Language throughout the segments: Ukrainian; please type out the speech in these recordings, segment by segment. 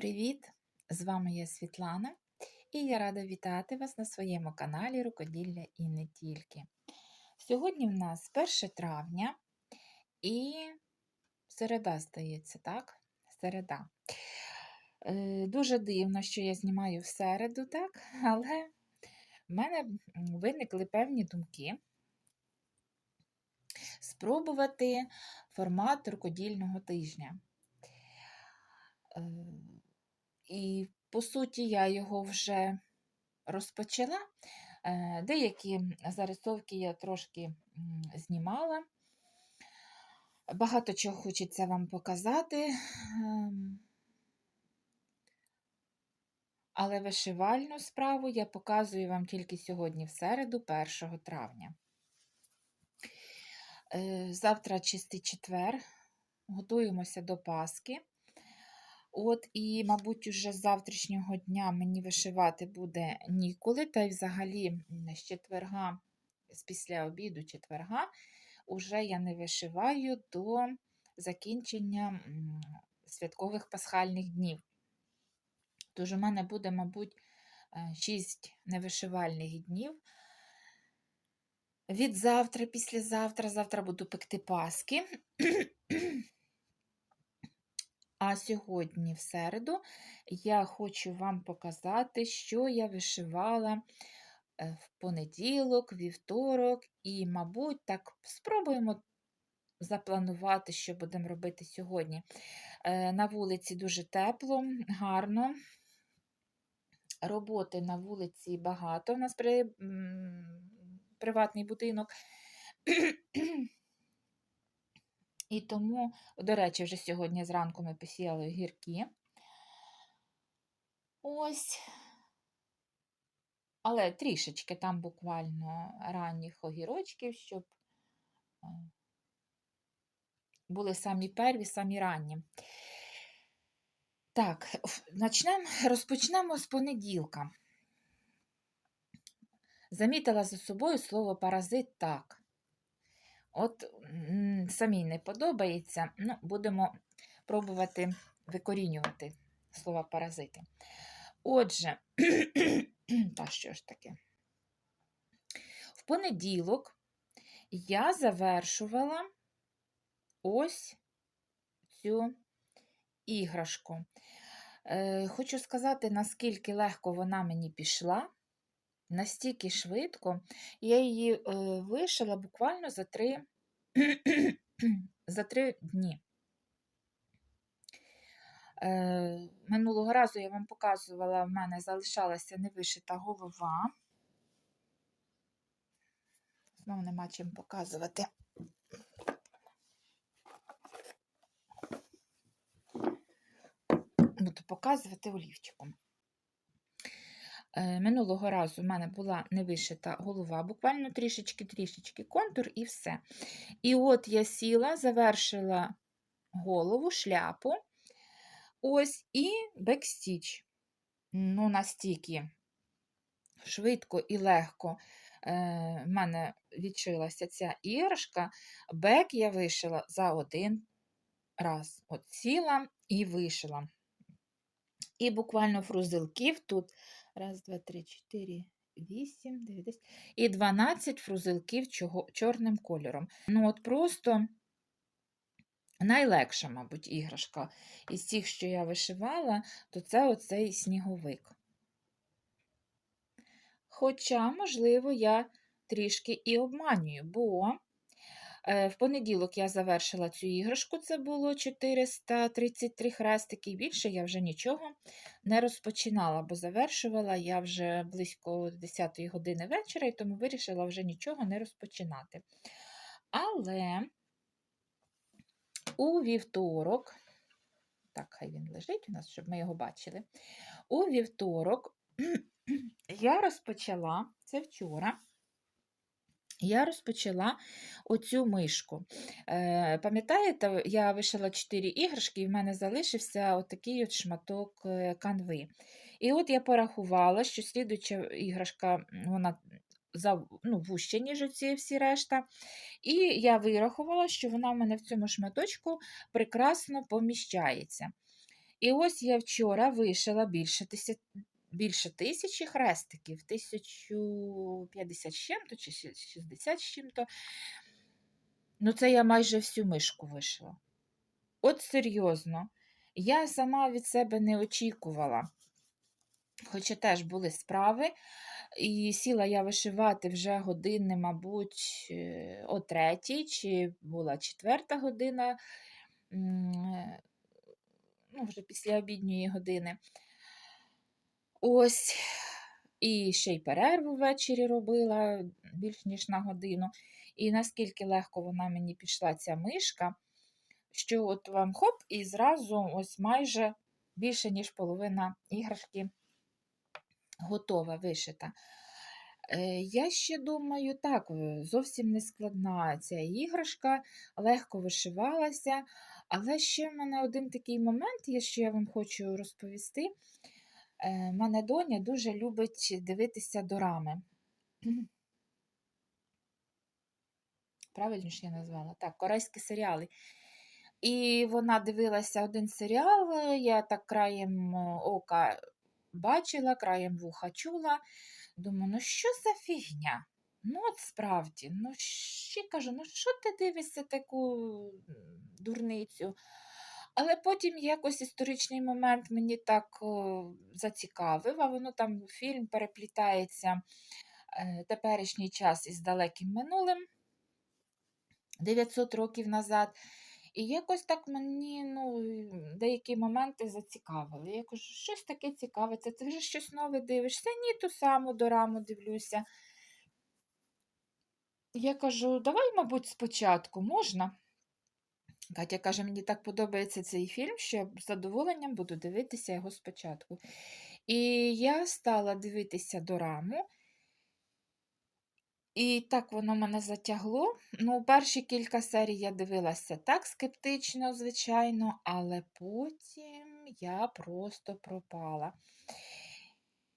Привіт! З вами я Світлана, і я рада вітати вас на своєму каналі Рукоділля і не тільки. Сьогодні в нас 1 травня і середа здається, так? Середа. Е, Дуже дивно, що я знімаю в середу, так? Але в мене виникли певні думки спробувати формат рукодільного тижня. І, по суті, я його вже розпочала. Е, Деякі зарисовки я трошки знімала. Багато чого хочеться вам показати. Ем, Але вишивальну справу я показую вам тільки сьогодні, в середу, 1 травня. Е, Завтра чистий четвер, готуємося до Пасхи. От і, мабуть, уже з завтрашнього дня мені вишивати буде ніколи, та й взагалі з четверга, з після обіду четверга, уже я не вишиваю до закінчення святкових пасхальних днів. Тож у мене буде, мабуть, 6 невишивальних днів. Від завтра, післязавтра, завтра буду пекти паски. А сьогодні, в середу, я хочу вам показати, що я вишивала е, в понеділок, вівторок, і, мабуть, так спробуємо запланувати, що будемо робити сьогодні. Е, На вулиці дуже тепло, гарно. Роботи на вулиці багато. У нас при, приватний будинок. І тому, до речі, вже сьогодні зранку ми посіяли огірки. Ось. Але трішечки там буквально ранніх огірочків, щоб були самі перві, самі ранні. Так, начнем, розпочнемо з понеділка. Замітила за собою слово паразит так. От самій не подобається, ну, будемо пробувати викорінювати слова паразити. Отже, та що ж таке? В понеділок я завершувала ось цю іграшку. Е, Хочу сказати, наскільки легко вона мені пішла, настільки швидко. Я її е, вишила буквально за три, за три дні. Е, Минулого разу я вам показувала, в мене залишалася невишита голова. Знову нема чим показувати. Буду показувати олівчиком. Е, Минулого разу в мене була невишита голова, буквально трішечки-трішечки контур і все. І от я сіла, завершила голову, шляпу, ось і бекстіч. Ну, настільки швидко і легко е, в мене відшилася ця іграшка. Бек я вишила за один раз. От сіла і вишила. І буквально фрузилків тут раз, два, три, чотири, вісім, дев'ять. І 12 фрузилків чорним кольором. Ну, от просто найлегша, мабуть, іграшка із тих, що я вишивала, то це оцей сніговик. Хоча, можливо, я трішки і обманюю, бо в понеділок я завершила цю іграшку, це було 433 хрестики, більше я вже нічого не розпочинала, бо завершувала я вже близько 10 години вечора, і тому вирішила вже нічого не розпочинати. Але у вівторок, так, хай він лежить у нас, щоб ми його бачили. У вівторок я розпочала, це вчора, я розпочала оцю мишку. Е, Пам'ятаєте, я вишила 4 іграшки, і в мене залишився отакий от шматок е, канви. І от я порахувала, що слідуюча іграшка, вона за, ну, вужче, ніж оці всі решта. І я вирахувала, що вона в мене в цьому шматочку прекрасно поміщається. І ось я вчора вишила більше тисячі, більше тисячі хрестиків, 1050 з чим-то чи 60 з чим-то. Ну, це я майже всю мишку вишила. От серйозно, я сама від себе не очікувала. Хоча теж були справи, і сіла я вишивати вже години, мабуть, е, о третій, чи була четверта година, е, ну, вже після обідньої години. Ось, і ще й перерву ввечері робила більш ніж на годину. І наскільки легко вона мені пішла ця мишка, що от вам хоп, і зразу ось майже більше, ніж половина іграшки готова, вишита. Е, Я ще думаю, так, зовсім не складна ця іграшка, легко вишивалася. Але ще в мене один такий момент, є, що я вам хочу розповісти. Е, Мене доня дуже любить дивитися дорами. Правильно ж я назвала? Так, корейські серіали. І вона дивилася один серіал, я так краєм е, ока бачила, краєм вуха чула. Думаю, ну що за фігня? Ну, от справді, ну ще кажу, ну що ти дивишся таку дурницю? Але потім якось історичний момент мені так о, зацікавив, а воно там фільм переплітається е, теперішній час із далеким минулим 900 років назад. І якось так мені ну, деякі моменти зацікавили. Я кажу, щось таке цікаве, це ти вже щось нове дивишся, ні, ту саму дораму дивлюся. Я кажу, давай, мабуть, спочатку можна. Катя каже, мені так подобається цей фільм, що я з задоволенням буду дивитися його спочатку. І я стала дивитися дораму. І так воно мене затягло. Ну, перші кілька серій я дивилася так скептично, звичайно, але потім я просто пропала.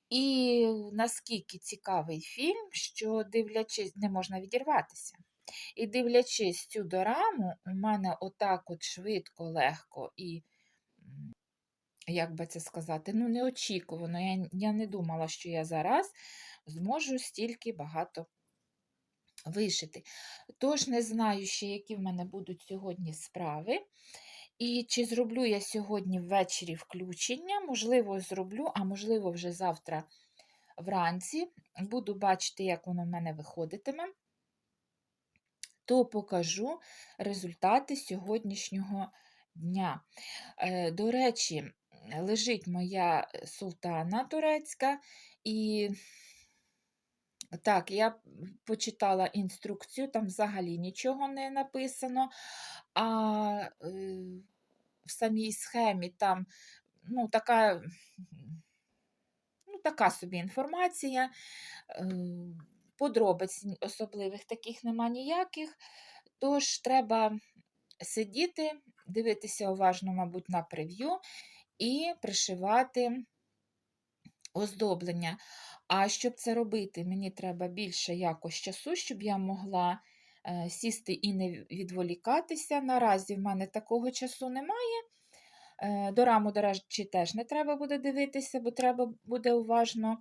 І наскільки цікавий фільм, що дивлячись, не можна відірватися. І дивлячись цю дораму, у мене отак от швидко, легко і, як би це сказати, ну, неочікувано. Я, я не думала, що я зараз зможу стільки багато вишити. Тож не знаю ще, які в мене будуть сьогодні справи. І чи зроблю я сьогодні ввечері включення, можливо, зроблю, а можливо, вже завтра вранці. Буду бачити, як воно в мене виходитиме, то покажу результати сьогоднішнього дня. Е, До речі, лежить моя султана турецька, і так, я почитала інструкцію, там взагалі нічого не написано, а е, в самій схемі там ну, така, ну, така собі інформація, е, подробиць особливих таких нема ніяких. Тож треба сидіти, дивитися уважно, мабуть, на прев'ю і пришивати оздоблення. А щоб це робити, мені треба більше якось часу, щоб я могла е, сісти і не відволікатися. Наразі в мене такого часу немає. Е, До раму, до речі, теж не треба буде дивитися, бо треба буде уважно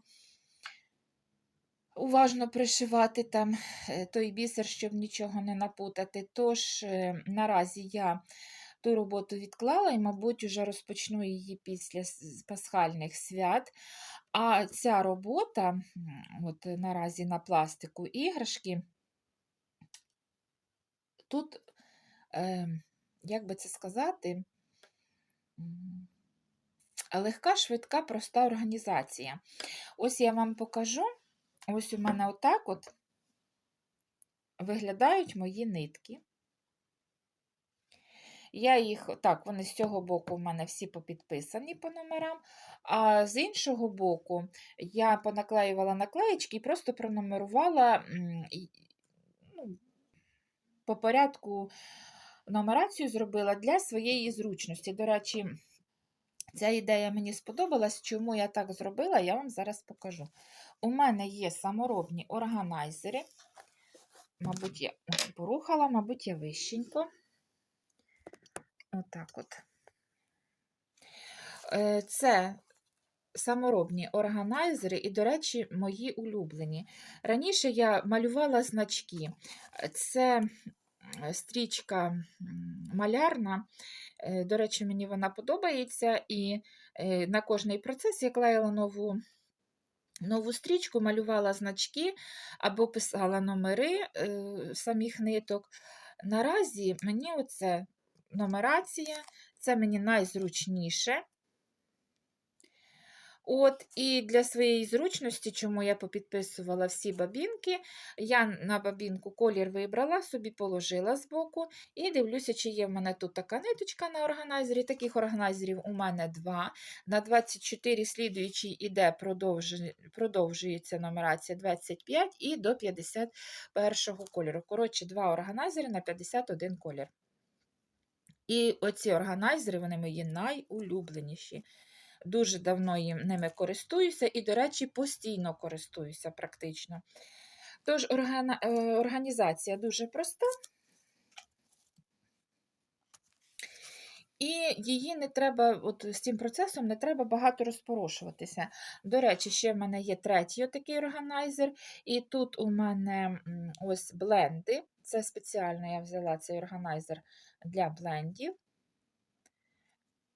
уважно пришивати там е, той бісер, щоб нічого не напутати. Тож, е, наразі я ту роботу відклала і, мабуть, вже розпочну її після пасхальних свят. А ця робота, от наразі на пластику іграшки, тут, е, як би це сказати, легка, швидка, проста організація. Ось я вам покажу. Ось у мене отак от виглядають мої нитки. Я їх, так, вони з цього боку в мене всі попідписані по номерам, а з іншого боку я понаклеювала наклеєчки і просто пронумерувала ну, по порядку нумерацію зробила для своєї зручності. До речі, ця ідея мені сподобалась. Чому я так зробила, я вам зараз покажу. У мене є саморобні органайзери. Мабуть, я порухала, мабуть, я вищенько. Отак от. Е, Це саморобні органайзери, і, до речі, мої улюблені. Раніше я малювала значки. Це стрічка малярна. Е, До речі, мені вона подобається, і е, на кожний процес я клеїла нову. Нову стрічку малювала значки або писала номери е, самих ниток. Наразі мені оце нумерація, це мені найзручніше. От, і для своєї зручності, чому я попідписувала всі бабінки, я на бабінку колір вибрала, собі положила збоку і дивлюся, чи є в мене тут така ниточка на органайзері. Таких органайзерів у мене два. На 24 слідуючий іде продовжується нумерація 25 і до 51 кольору. Коротше, два органайзери на 51 колір. І оці органайзери, вони мої найулюбленіші. Дуже давно ними користуюся і, до речі, постійно користуюся практично. Тож, е, організація дуже проста. І її не треба, от з цим процесом не треба багато розпорошуватися. До речі, ще в мене є третій отакий органайзер, і тут у мене ось бленди. Це спеціально я взяла цей органайзер для блендів,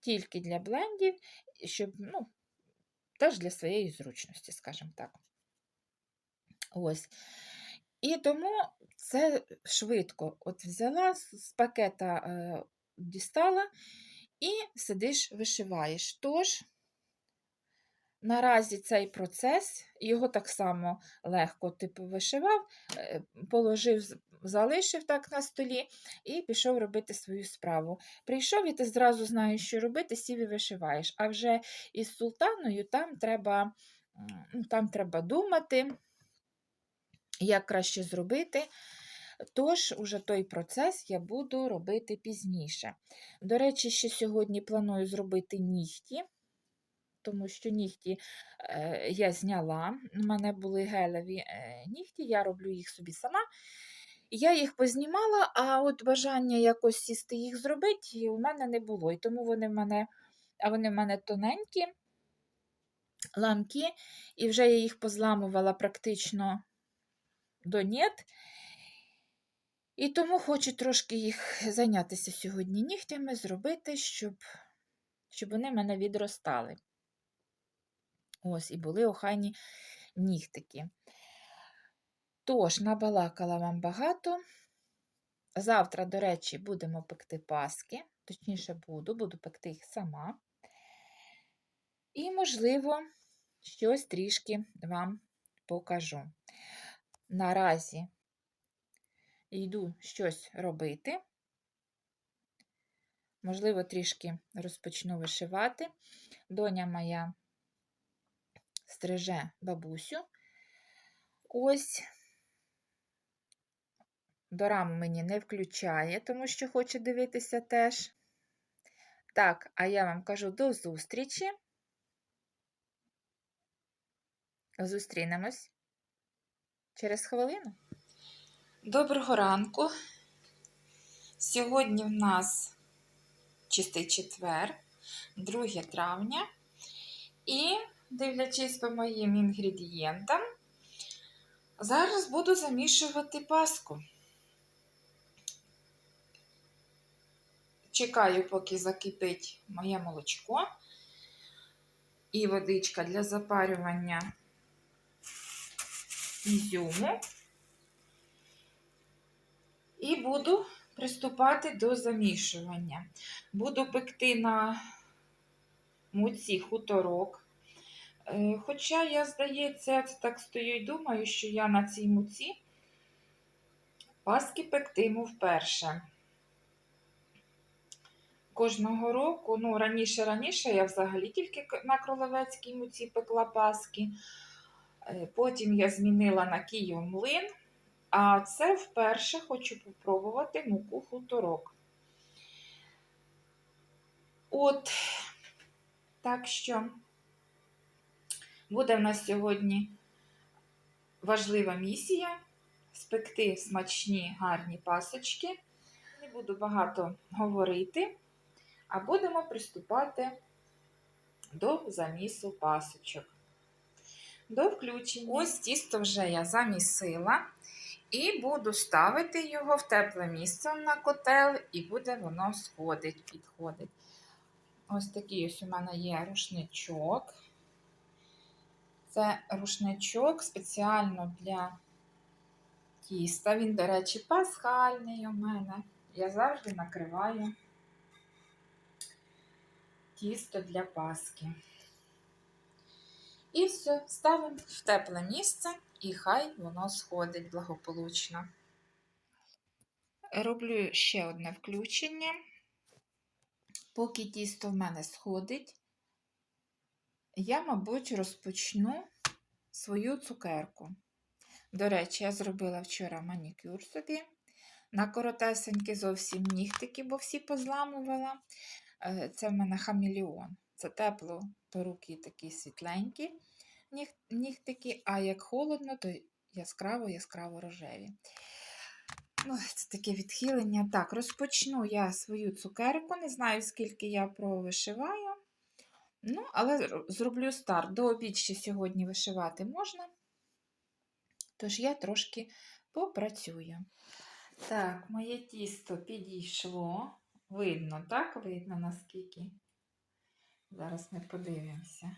тільки для блендів, щоб, ну, теж для своєї зручності, скажімо так. Ось. І тому це швидко. От взяла з пакета, е, дістала і сидиш, вишиваєш. Тож, наразі цей процес, його так само легко типу вишивав, е, положив, залишив так на столі і пішов робити свою справу. Прийшов і ти зразу знаєш, що робити, сів і вишиваєш. А вже із султаною там треба, там треба думати, як краще зробити. Тож, уже той процес я буду робити пізніше. До речі, ще сьогодні планую зробити нігті, тому що нігті е, я зняла. У мене були гелеві е, нігті, я роблю їх собі сама. Я їх познімала, а от бажання якось сісти їх зробити у мене не було. І тому вони в мене, а вони в мене тоненькі, ламкі, і вже я їх позламувала практично до нет. І тому хочу трошки їх зайнятися сьогодні нігтями, зробити, щоб, щоб вони в мене відростали. Ось, і були охайні нігтики. Тож, набалакала вам багато. Завтра, до речі, будемо пекти паски, точніше, буду, буду пекти їх сама. І, можливо, щось трішки вам покажу. Наразі йду щось робити. Можливо, трішки розпочну вишивати. Доня моя стриже бабусю. Ось дораму мені не включає, тому що хоче дивитися теж. Так, а я вам кажу до зустрічі. Зустрінемось через хвилину. Доброго ранку. Сьогодні в нас чистий четвер, 2 травня. І, дивлячись по моїм інгредієнтам, зараз буду замішувати паску. Чекаю, поки закипить моє молочко і водичка для запарювання ізюму. І буду приступати до замішування. Буду пекти на муці хуторок. Е, Хоча я, здається, так стою і думаю, що я на цій муці паски пектиму вперше. Кожного року, ну, раніше-раніше я взагалі тільки на кролевецькій муці пекла паски. Е, Потім я змінила на Київ млин. А це вперше хочу попробувати муку хуторок. От, так що буде в нас сьогодні важлива місія спекти смачні гарні пасочки. Не буду багато говорити, а будемо приступати до замісу пасочок. До включення. Ось тісто вже я замісила. І буду ставити його в тепле місце на котел, і буде воно сходить, підходить. Ось такий ось у мене є рушничок. Це рушничок спеціально для тіста. Він, до речі, пасхальний у мене. Я завжди накриваю тісто для паски. І все, ставимо в тепле місце, і хай воно сходить благополучно. Роблю ще одне включення. Поки тісто в мене сходить, я, мабуть, розпочну свою цукерку. До речі, я зробила вчора манікюр собі. На коротесенькі зовсім нігтики, бо всі позламувала. Е, Це в мене хамелеон. Це тепло, то руки такі світленькі нігтики, а як холодно, то яскраво-яскраво рожеві. Ну, Це таке відхилення. Так, розпочну я свою цукерку. Не знаю, скільки я провишиваю. Ну, але зроблю старт. До обід сьогодні вишивати можна. Тож я трошки попрацюю. Так, моє тісто підійшло. Видно, так? Видно, наскільки. Зараз ми подивимося.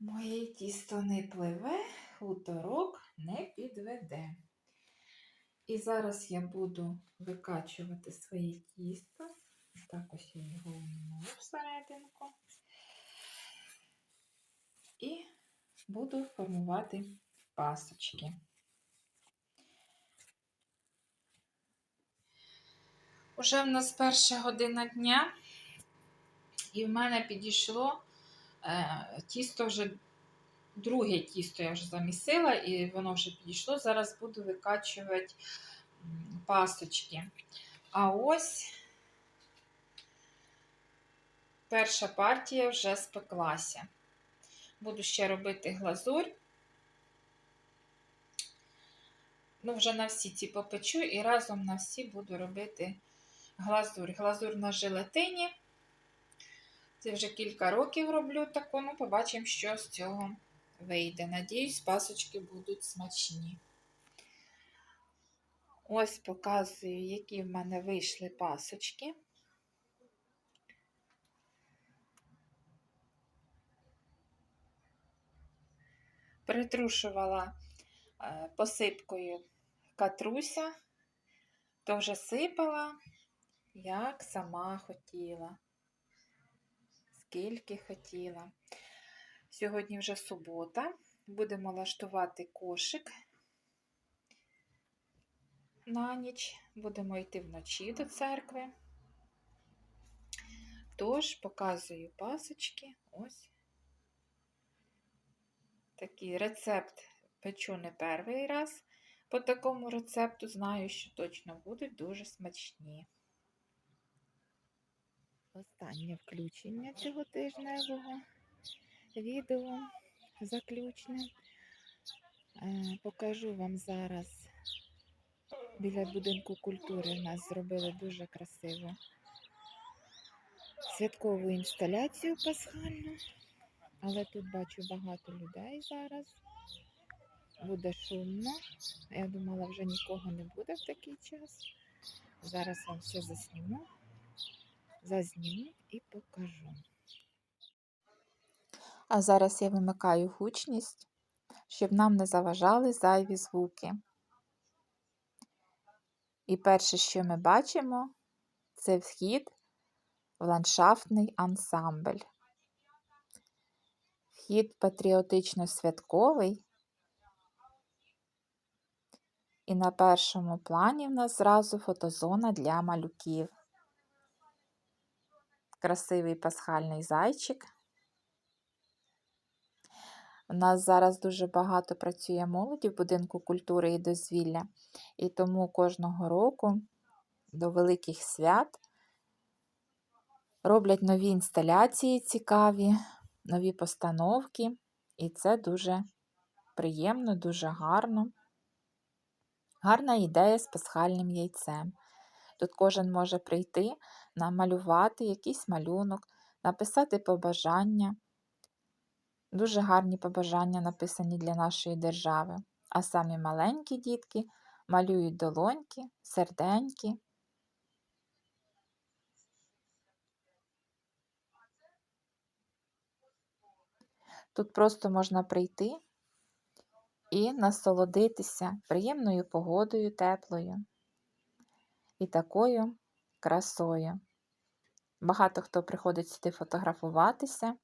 Моє тісто не пливе, хуторок не підведе. І зараз я буду викачувати своє тісто. Так ось я його вміну всерединку. І буду формувати пасочки. Уже в нас перша година дня, і в мене підійшло е, тісто вже, друге тісто я вже замісила, і воно вже підійшло. Зараз буду викачувати пасочки. А ось перша партія вже спеклася. Буду ще робити глазурь. Ну, вже на всі ці попечу і разом на всі буду робити глазурь. Глазурь на желатині. Це вже кілька років роблю таку, ну, побачимо, що з цього вийде. Надіюсь, пасочки будуть смачні. Ось показую, які в мене вийшли пасочки. Притрушувала е, посипкою катруся, то вже сипала, як сама хотіла, скільки хотіла. Сьогодні вже субота, будемо лаштувати кошик на ніч, будемо йти вночі до церкви. Тож показую пасочки. Ось такий рецепт печу не перший раз. По такому рецепту знаю, що точно будуть дуже смачні. Останнє включення цього тижневого відео заключне. Е, покажу вам зараз біля будинку культури. У нас зробили дуже красиву святкову інсталяцію пасхальну, але тут бачу багато людей зараз. Буде шумно. Я думала, вже нікого не буде в такий час. Зараз вам все засніму, зазніму і покажу. А зараз я вимикаю гучність, щоб нам не заважали зайві звуки. І перше, що ми бачимо, це вхід в ландшафтний ансамбль. Вхід патріотично-святковий. І на першому плані в нас зразу фотозона для малюків. Красивий пасхальний зайчик. У нас зараз дуже багато працює молоді в будинку культури і дозвілля, і тому кожного року до великих свят роблять нові інсталяції цікаві, нові постановки, і це дуже приємно, дуже гарно. Гарна ідея з пасхальним яйцем. Тут кожен може прийти, намалювати якийсь малюнок, написати побажання. Дуже гарні побажання написані для нашої держави. А самі маленькі дітки малюють долоньки, серденьки. Тут просто можна прийти і насолодитися приємною погодою теплою і такою красою. Багато хто приходить сюди фотографуватися,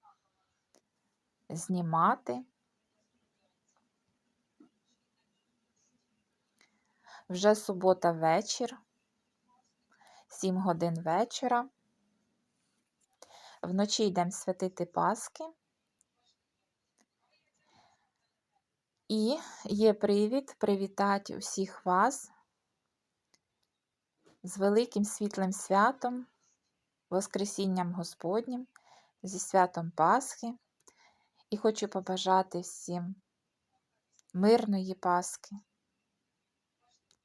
знімати. Вже субота вечір, 7 годин вечора. Вночі йдемо святити Паски. І є привід привітати усіх вас з великим світлим святом, Воскресінням Господнім, зі святом Пасхи. І хочу побажати всім мирної Пасхи,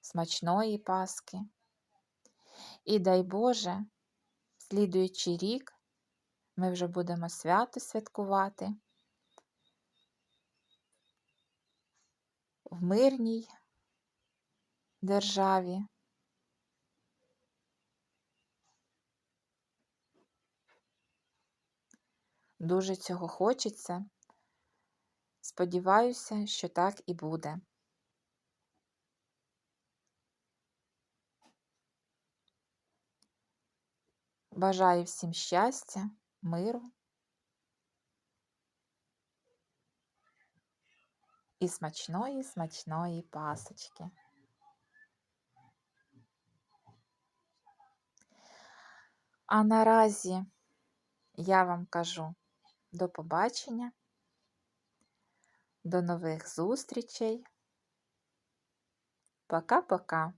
смачної Пасхи. І дай Боже, слідуючий рік ми вже будемо свято святкувати в мирній державі. Дуже цього хочеться. Сподіваюся, що так і буде. Бажаю всім щастя, миру і смачної, смачної пасочки. А наразі я вам кажу до побачення, до нових зустрічей. Пока-пока.